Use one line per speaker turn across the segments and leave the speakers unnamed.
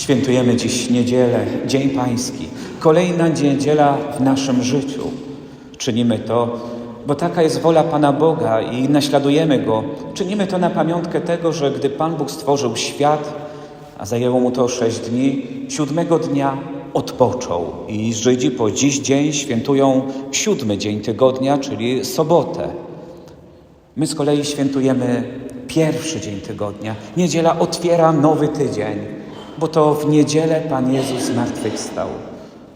Świętujemy dziś niedzielę, Dzień Pański, kolejna niedziela w naszym życiu. Czynimy to, bo taka jest wola Pana Boga i naśladujemy Go. Czynimy to na pamiątkę tego, że gdy Pan Bóg stworzył świat, a zajęło mu to sześć dni, siódmego dnia odpoczął. I Żydzi po dziś dzień świętują siódmy dzień tygodnia, czyli sobotę. My z kolei świętujemy pierwszy dzień tygodnia. Niedziela otwiera nowy tydzień, bo to w niedzielę Pan Jezus zmartwychwstał.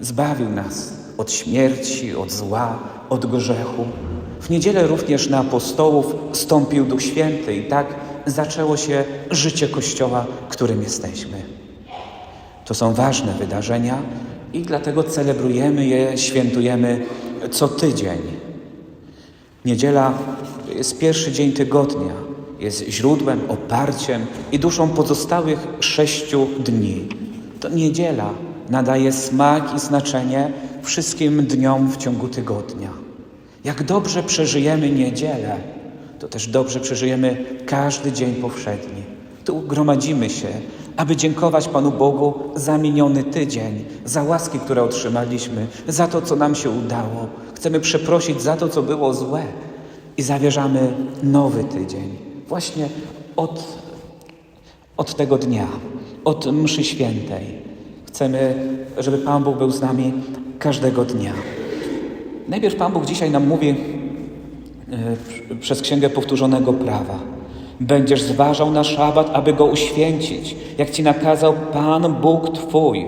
Zbawił nas od śmierci, od zła, od grzechu. W niedzielę również na apostołów stąpił Duch Święty i tak zaczęło się życie Kościoła, którym jesteśmy. To są źważne wydarzenia i dlatego celebrujemy je, świętujemy co tydzień. Niedziela jest pierwszy dzień tygodnia, jest źródłem, oparciem i duszą pozostałych sześciu dni. To niedziela nadaje smak i znaczenie wszystkim dniom w ciągu tygodnia. Jak dobrze przeżyjemy niedzielę, to też dobrze przeżyjemy każdy dzień powszedni. Tu gromadzimy się, aby dziękować Panu Bogu za miniony tydzień, za łaski, które otrzymaliśmy, za to, co nam się udało. Chcemy przeprosić za to, co było złe i zawierzamy nowy tydzień. Właśnie od, od tego dnia, od mszy świętej. Chcemy, żeby Pan Bóg był z nami każdego dnia. Najpierw Pan Bóg dzisiaj nam mówi e, przez Księgę Powtórzonego Prawa. Będziesz zważał na szabat, aby go uświęcić, jak ci nakazał Pan Bóg Twój.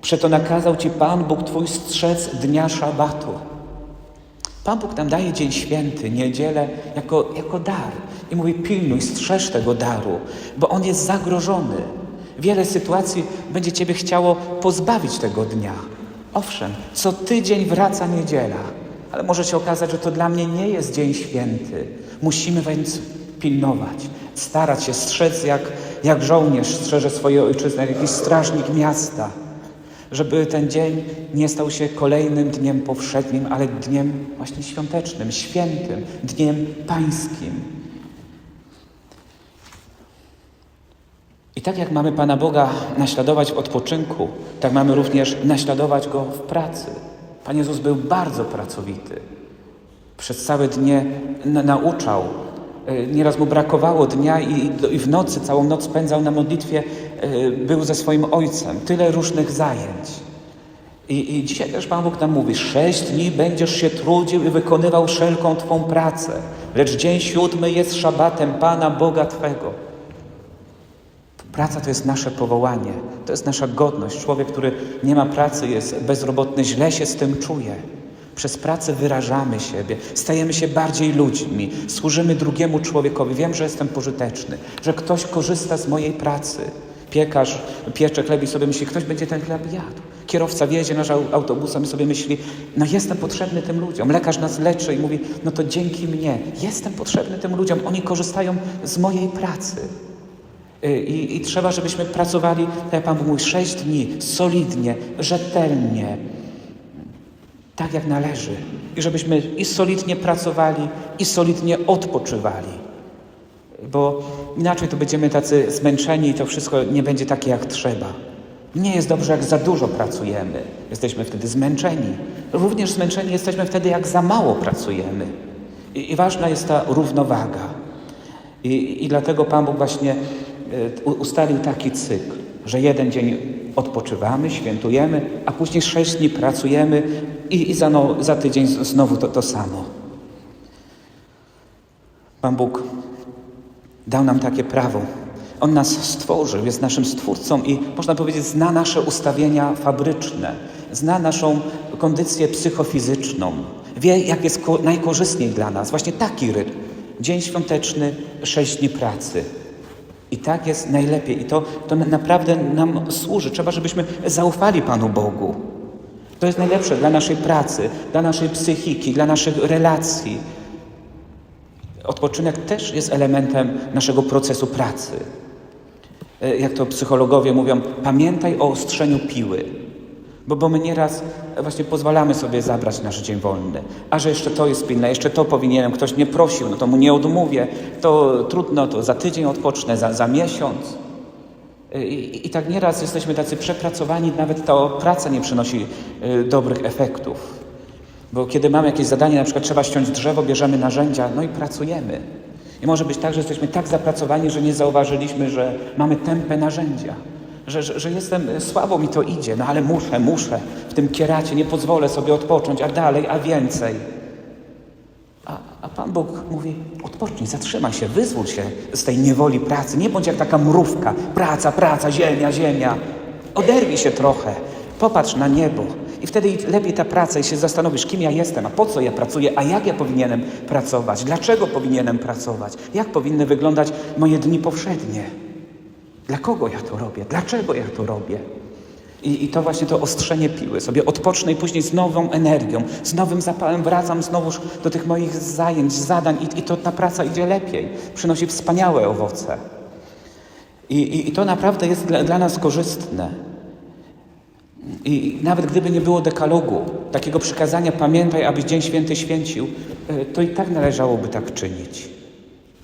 Przeto nakazał ci Pan Bóg Twój strzec dnia szabatu. Pan Bóg nam daje dzień święty, niedzielę, jako, jako dar. I mówi: pilnuj, strzeż tego daru, bo on jest zagrożony. Wiele sytuacji będzie Ciebie chciało pozbawić tego dnia. Owszem, co tydzień wraca niedziela, ale może się okazać, że to dla mnie nie jest dzień święty. Musimy więc pilnować, starać się strzec jak, jak żołnierz strzeże swojej ojczyzny, jak jakiś strażnik miasta, żeby ten dzień nie stał się kolejnym dniem powszednim, ale dniem właśnie świątecznym, świętym, dniem pańskim. I tak jak mamy Pana Boga naśladować w odpoczynku, tak mamy również naśladować Go w pracy. Pan Jezus był bardzo pracowity. Przez całe dnie na nauczał. E, Nieraz mu brakowało dnia i, i w nocy, całą noc spędzał na modlitwie, był ze swoim Ojcem. Tyle różnych zajęć. I, I dzisiaj też Pan Bóg nam mówi, sześć dni będziesz się trudził i wykonywał wszelką Twą pracę, lecz dzień siódmy jest szabatem Pana Boga Twego. Praca to jest nasze powołanie, to jest nasza godność. Człowiek, który nie ma pracy, jest bezrobotny, źle się z tym czuje. Przez pracę wyrażamy siebie, stajemy się bardziej ludźmi, służymy drugiemu człowiekowi. Wiem, że jestem pożyteczny, że ktoś korzysta z mojej pracy. Piekarz piecze chleb i sobie myśli, ktoś będzie ten chleb jadł. Kierowca wiezie nasz autobusem i sobie myśli, no jestem potrzebny tym ludziom. Lekarz nas leczy i mówi, no to dzięki mnie, jestem potrzebny tym ludziom. Oni korzystają z mojej pracy. I, I, trzeba, żebyśmy pracowali, tak jak Pan mówi, sześć dni, solidnie, rzetelnie, tak jak należy. I żebyśmy i solidnie pracowali, i solidnie odpoczywali. Bo inaczej to będziemy tacy zmęczeni i to wszystko nie będzie takie jak trzeba. Nie jest dobrze, jak za dużo pracujemy. Jesteśmy wtedy zmęczeni. Również zmęczeni jesteśmy wtedy, jak za mało pracujemy. I, i ważna jest ta równowaga. I, I dlatego Pan Bóg właśnie ustalił taki cykl, że jeden dzień odpoczywamy, świętujemy, a później sześć dni pracujemy i, i za, no, za tydzień znowu to, to samo. Pan Bóg dał nam takie prawo. On nas stworzył, jest naszym stwórcą i można powiedzieć, zna nasze ustawienia fabryczne, zna naszą kondycję psychofizyczną, wie, jak jest najkorzystniej dla nas. Właśnie taki rytm. Dzień świąteczny, sześć dni pracy. I tak jest najlepiej. I to, to naprawdę nam służy. Trzeba, żebyśmy zaufali Panu Bogu. To jest najlepsze dla naszej pracy, dla naszej psychiki, dla naszych relacji. Odpoczynek też jest elementem naszego procesu pracy. Jak to psychologowie mówią, pamiętaj o ostrzeniu piły. Bo, bo my nieraz właśnie pozwalamy sobie zabrać nasz dzień wolny. A że jeszcze to jest pilne, jeszcze to powinienem, ktoś mnie prosił, no to mu nie odmówię, to trudno, to za tydzień odpocznę, za, za miesiąc. I, I tak nieraz jesteśmy tacy przepracowani, nawet ta praca nie przynosi dobrych efektów. Bo kiedy mamy jakieś zadanie, na przykład trzeba ściąć drzewo, bierzemy narzędzia, no i pracujemy. I może być tak, że jesteśmy tak zapracowani, że nie zauważyliśmy, że mamy tępe narzędzia. Że, że, że jestem, słabo mi to idzie, no ale muszę, muszę w tym kieracie, nie pozwolę sobie odpocząć, a dalej, a więcej. A, a Pan Bóg mówi, odpocznij, zatrzymaj się, wyzwól się z tej niewoli pracy. Nie bądź jak taka mrówka. Praca, praca, ziemia, ziemia. Oderwij się trochę, popatrz na niebo. I wtedy lepiej ta praca i się zastanowisz, kim ja jestem, a po co ja pracuję, a jak ja powinienem pracować, dlaczego powinienem pracować, jak powinny wyglądać moje dni powszednie. Dla kogo ja to robię, dlaczego ja to robię. I, I to właśnie to ostrzenie piły. Sobie odpocznę i później z nową energią, z nowym zapałem wracam znowuż do tych moich zajęć, zadań i, i to ta praca idzie lepiej. Przynosi wspaniałe owoce. I, i, i to naprawdę jest dla, dla nas korzystne. I nawet gdyby nie było dekalogu, takiego przykazania, pamiętaj, abyś Dzień Święty święcił, e, to i tak należałoby tak czynić.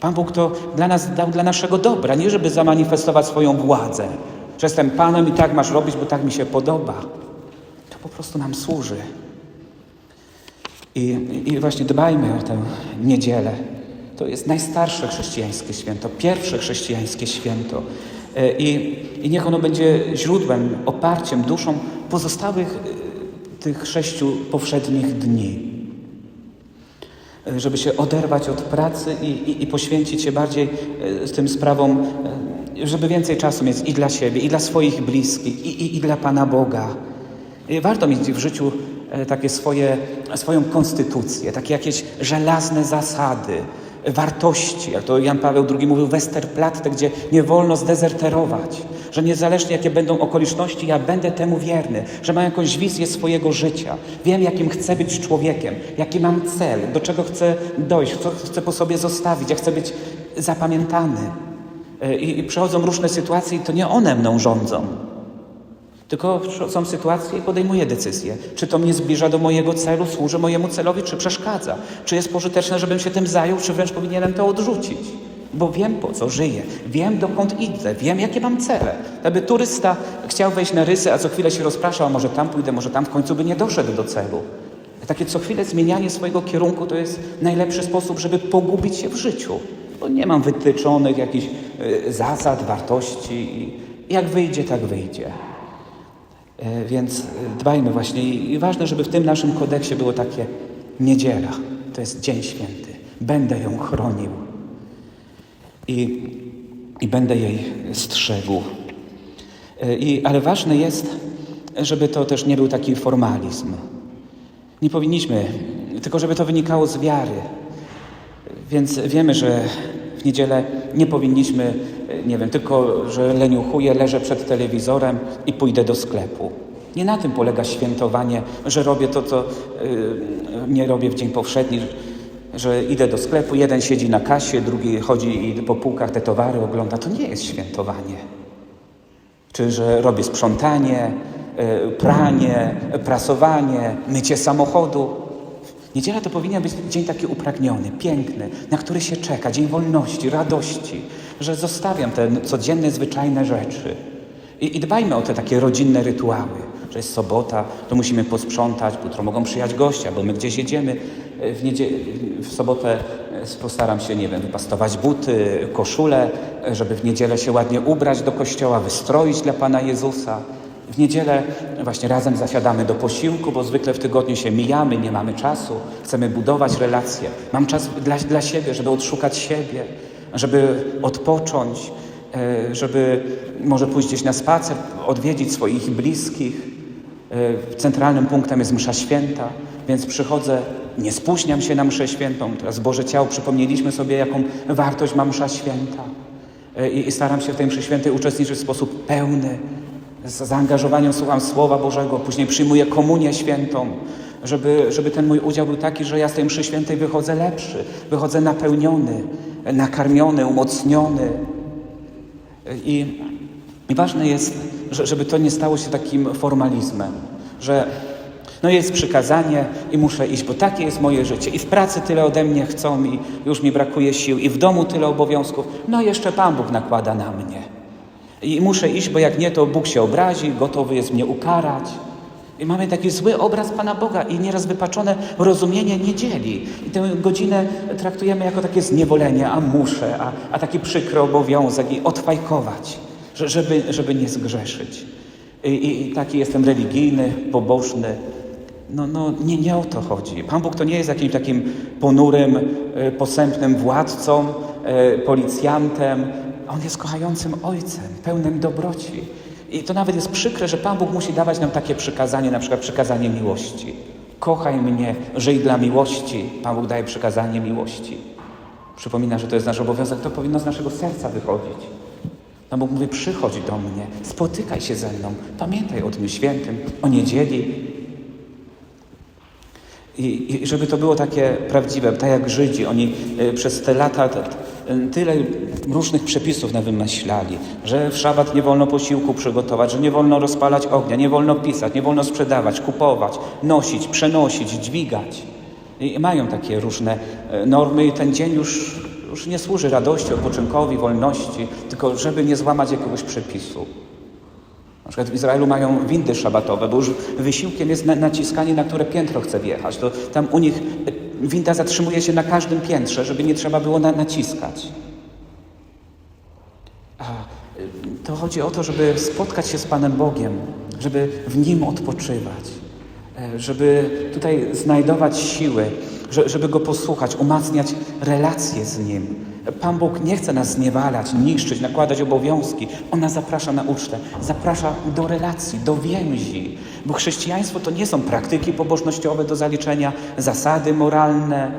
Pan Bóg to dla nas dał dla naszego dobra, nie żeby zamanifestować swoją władzę, że jestem Panem i tak masz robić, bo tak mi się podoba. To po prostu nam służy. I, i właśnie dbajmy o tę niedzielę. To jest najstarsze chrześcijańskie święto, pierwsze chrześcijańskie święto. E, I, I niech ono będzie źródłem, oparciem, duszą pozostałych e, tych sześciu powszednich dni. E, Żeby się oderwać od pracy i, i, i poświęcić się bardziej tym sprawom, żeby więcej czasu mieć i dla siebie, i dla swoich bliskich, i, i, i dla Pana Boga. Warto mieć w życiu takie swoje, swoją konstytucję, takie jakieś żelazne zasady, wartości, jak to Jan Paweł II mówił, Westerplatte, gdzie nie wolno zdezerterować, że niezależnie jakie będą okoliczności, ja będę temu wierny, że mam jakąś wizję swojego życia, wiem jakim chcę być człowiekiem, jaki mam cel, do czego chcę dojść, co chcę po sobie zostawić, jak chcę być zapamiętany. I, i przychodzą różne sytuacje i to nie one mną rządzą, tylko są sytuacje i podejmuję decyzję. Czy to mnie zbliża do mojego celu, służy mojemu celowi, czy przeszkadza? Czy jest pożyteczne, żebym się tym zajął, czy wręcz powinienem to odrzucić? Bo wiem po co żyję, wiem dokąd idę, wiem jakie mam cele. Aby turysta chciał wejść na rysy, a co chwilę się rozpraszał, a może tam pójdę, może tam w końcu by nie doszedł do celu. Takie co chwilę zmienianie swojego kierunku to jest najlepszy sposób, żeby pogubić się w życiu. Bo nie mam wytyczonych jakichś y, zasad, wartości jak wyjdzie, tak wyjdzie. E, więc dbajmy właśnie i ważne, żeby w tym naszym kodeksie było takie niedziela. To jest Dzień Święty. Będę ją chronił i, i będę jej strzegł. E, I, ale ważne jest, żeby to też nie był taki formalizm. Nie powinniśmy, tylko żeby to wynikało z wiary. Więc wiemy, że w niedzielę nie powinniśmy, nie wiem, tylko, że leniuchuję, leżę przed telewizorem i pójdę do sklepu. Nie na tym polega świętowanie, że robię to, co yy, nie robię w dzień powszedni, że idę do sklepu, jeden siedzi na kasie, drugi chodzi i po półkach te towary ogląda. To nie jest świętowanie. Czy że robię sprzątanie, yy, pranie, prasowanie, mycie samochodu. Niedziela to powinien być dzień taki upragniony, piękny, na który się czeka, dzień wolności, radości, że zostawiam te codzienne, zwyczajne rzeczy. I, I, dbajmy o te takie rodzinne rytuały, że jest sobota, to musimy posprzątać, jutro mogą przyjechać gościa, bo my gdzieś jedziemy. W, niedzie- w sobotę postaram się, nie wiem, wypastować buty, koszulę, żeby w niedzielę się ładnie ubrać do kościoła, wystroić dla Pana Jezusa. W niedzielę właśnie razem zasiadamy do posiłku, bo zwykle w tygodniu się mijamy, nie mamy czasu, chcemy budować relacje. Mam czas dla, dla siebie, żeby odszukać siebie, żeby odpocząć, e, żeby może pójść gdzieś na spacer, odwiedzić swoich bliskich. E, Centralnym punktem jest msza święta, więc przychodzę, nie spóźniam się na mszę świętą. Teraz Boże Ciało przypomnieliśmy sobie, jaką wartość ma msza święta. E, I i staram się w tej mszy świętej uczestniczyć w sposób pełny, z zaangażowaniem słucham Słowa Bożego, później przyjmuję komunię świętą, żeby, żeby ten mój udział był taki, że ja z tej mszy świętej wychodzę lepszy, wychodzę napełniony, nakarmiony, umocniony. I, i ważne jest, że, żeby to nie stało się takim formalizmem, że no jest przykazanie i muszę iść, bo takie jest moje życie. I w pracy tyle ode mnie chcą i już mi brakuje sił, i w domu tyle obowiązków. No jeszcze Pan Bóg nakłada na mnie. I muszę iść, bo jak nie, to Bóg się obrazi, gotowy jest mnie ukarać. I mamy taki zły obraz Pana Boga i nieraz wypaczone rozumienie niedzieli. I tę godzinę traktujemy jako takie zniewolenie, a muszę, a, a taki przykry obowiązek i odfajkować, że- żeby, żeby nie zgrzeszyć. I, i, taki jestem religijny, pobożny. No, no nie, nie o to chodzi. Pan Bóg to nie jest jakimś takim ponurym, e, posępnym władcą, e, policjantem. On jest kochającym Ojcem, pełnym dobroci. I to nawet jest przykre, że Pan Bóg musi dawać nam takie przykazanie, na przykład przykazanie miłości. Kochaj mnie, żyj dla miłości. Pan Bóg daje przykazanie miłości. Przypomina, że to jest nasz obowiązek, to powinno z naszego serca wychodzić. Pan Bóg mówi, przychodź do mnie, spotykaj się ze mną, pamiętaj o Dniu Świętym, o niedzieli. I, I żeby to było takie prawdziwe, tak jak Żydzi, oni y, przez te lata tyle różnych przepisów nam wymyślali, że w szabat nie wolno posiłku przygotować, że nie wolno rozpalać ognia, nie wolno pisać, nie wolno sprzedawać, kupować, nosić, przenosić, dźwigać. I mają takie różne e, normy i ten dzień już, już nie służy radości, odpoczynkowi, wolności, tylko żeby nie złamać jakiegoś przepisu. Na przykład w Izraelu mają windy szabatowe, bo już wysiłkiem jest na, naciskanie, na które piętro chce wjechać. To tam u nich winda zatrzymuje się na każdym piętrze, żeby nie trzeba było na, naciskać. A y, to chodzi o to, żeby spotkać się z Panem Bogiem, żeby w Nim odpoczywać, e, żeby tutaj znajdować siły, żeby Go posłuchać, umacniać relacje z Nim. Pan Bóg nie chce nas zniewalać, niszczyć, nakładać obowiązki. On nas zaprasza na ucztę, zaprasza do relacji, do więzi. Bo chrześcijaństwo to nie są praktyki pobożnościowe do zaliczenia, zasady moralne,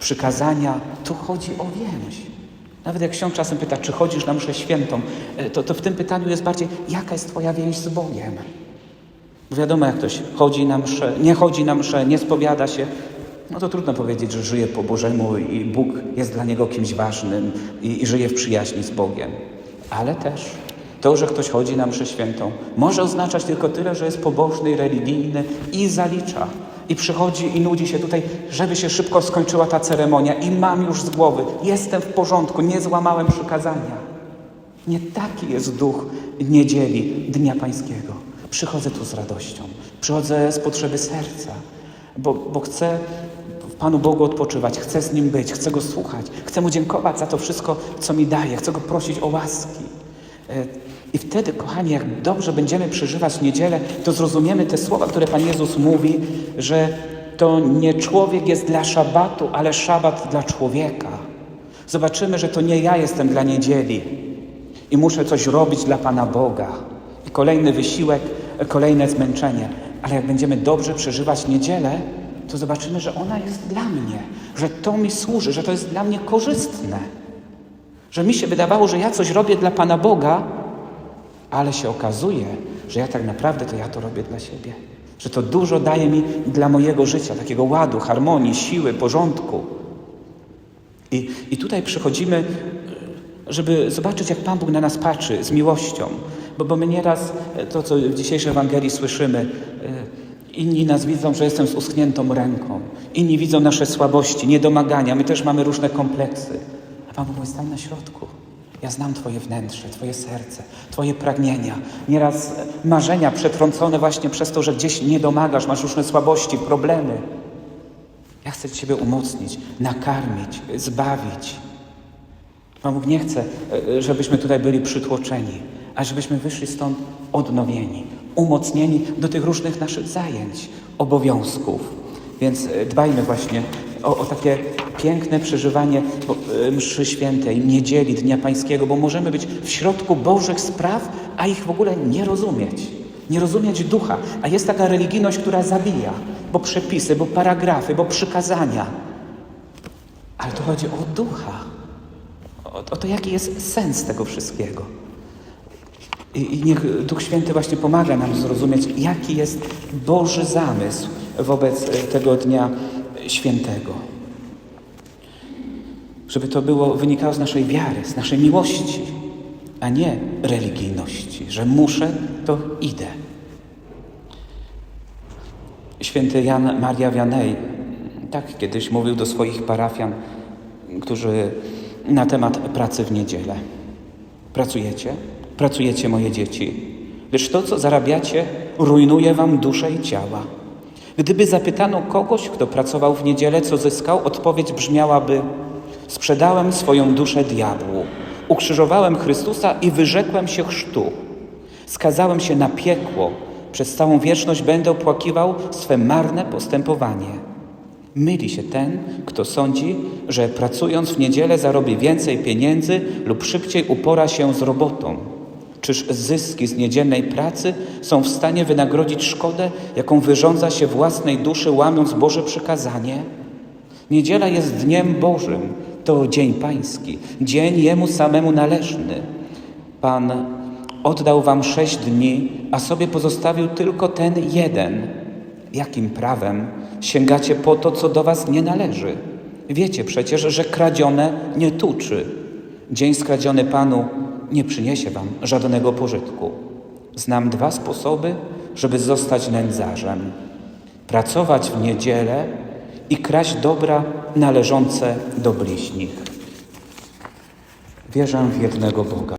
przykazania. Tu chodzi o więź. Nawet jak ksiądz czasem pyta, czy chodzisz na mszę świętą, e, to, to w tym pytaniu jest bardziej, jaka jest Twoja więź z Bogiem? Bo wiadomo, jak ktoś chodzi na mszę, nie chodzi na mszę, nie spowiada się, no to trudno powiedzieć, że żyje po Bożemu i Bóg jest dla niego kimś ważnym i, i żyje w przyjaźni z Bogiem. Ale też to, że ktoś chodzi na mszę świętą, może oznaczać tylko tyle, że jest pobożny i religijny i zalicza. I przychodzi i nudzi się tutaj, żeby się szybko skończyła ta ceremonia i mam już z głowy, jestem w porządku, nie złamałem przykazania. Nie taki jest duch niedzieli, Dnia Pańskiego. Przychodzę tu z radością, przychodzę z potrzeby serca, bo, bo chcę Panu Bogu odpoczywać, chcę z Nim być, chcę Go słuchać, chcę Mu dziękować za to wszystko, co mi daje, chcę Go prosić o łaski. E, I wtedy, kochani, jak dobrze będziemy przeżywać niedzielę, to zrozumiemy te słowa, które Pan Jezus mówi, że to nie człowiek jest dla szabatu, ale szabat dla człowieka. Zobaczymy, że to nie ja jestem dla niedzieli i muszę coś robić dla Pana Boga. I kolejny wysiłek, kolejne zmęczenie. Ale jak będziemy dobrze przeżywać niedzielę, to zobaczymy, że ona jest dla mnie, że to mi służy, że to jest dla mnie korzystne. Że mi się wydawało, że ja coś robię dla Pana Boga, ale się okazuje, że ja tak naprawdę to ja to robię dla siebie. Że to dużo daje mi dla mojego życia, takiego ładu, harmonii, siły, porządku. I, I tutaj przychodzimy, żeby zobaczyć, jak Pan Bóg na nas patrzy z miłością. Bo, bo my nieraz, to co w dzisiejszej Ewangelii słyszymy, e, inni nas widzą, że jestem z uschniętą ręką. Inni widzą nasze słabości, niedomagania. My też mamy różne kompleksy. A Pan mówi, stań na środku. Ja znam Twoje wnętrze, Twoje serce, Twoje pragnienia. Nieraz e, marzenia przetrącone właśnie przez to, że gdzieś nie domagasz, masz różne słabości, problemy. Ja chcę Ciebie umocnić, nakarmić, zbawić. Pan Bóg nie chce, e, żebyśmy tutaj byli przytłoczeni, a żebyśmy wyszli stąd odnowieni, umocnieni do tych różnych naszych zajęć, obowiązków. Więc e, dbajmy właśnie o, o takie piękne przeżywanie e, mszy świętej, niedzieli, Dnia Pańskiego, bo możemy być w środku Bożych spraw, a ich w ogóle nie rozumieć. Nie rozumieć ducha. A jest taka religijność, która zabija, bo przepisy, bo paragrafy, bo przykazania. Ale tu chodzi o ducha. O, o to, jaki jest sens tego wszystkiego. I, niech Duch Święty właśnie pomaga nam zrozumieć, jaki jest Boży zamysł wobec e, tego dnia świętego. Żeby to było wynikało z naszej wiary, z naszej miłości, a nie religijności, że muszę, to idę. Święty Jan Maria Vianney tak kiedyś mówił do swoich parafian, którzy na temat pracy w niedzielę. Pracujecie? Pracujecie moje dzieci, lecz to, co zarabiacie, rujnuje wam duszę i ciała. Gdyby zapytano kogoś, kto pracował w niedzielę, co zyskał, odpowiedź brzmiałaby: Sprzedałem swoją duszę diabłu, ukrzyżowałem Chrystusa i wyrzekłem się chrztu. Skazałem się na piekło, przez całą wieczność będę opłakiwał swe marne postępowanie. Myli się ten, kto sądzi, że pracując w niedzielę zarobi więcej pieniędzy lub szybciej upora się z robotą. Czyż zyski z niedzielnej pracy są w stanie wynagrodzić szkodę, jaką wyrządza się własnej duszy, łamiąc Boże przykazanie? Niedziela jest dniem Bożym, to dzień Pański, dzień Jemu samemu należny. Pan oddał Wam sześć dni, a sobie pozostawił tylko ten jeden. Jakim prawem sięgacie po to, co do Was nie należy? Wiecie przecież, że kradzione nie tuczy. Dzień skradziony Panu nie przyniesie Wam żadnego pożytku. Znam dwa sposoby, żeby zostać nędzarzem. Pracować w niedzielę i kraść dobra należące do bliźnich. Wierzę w jednego Boga.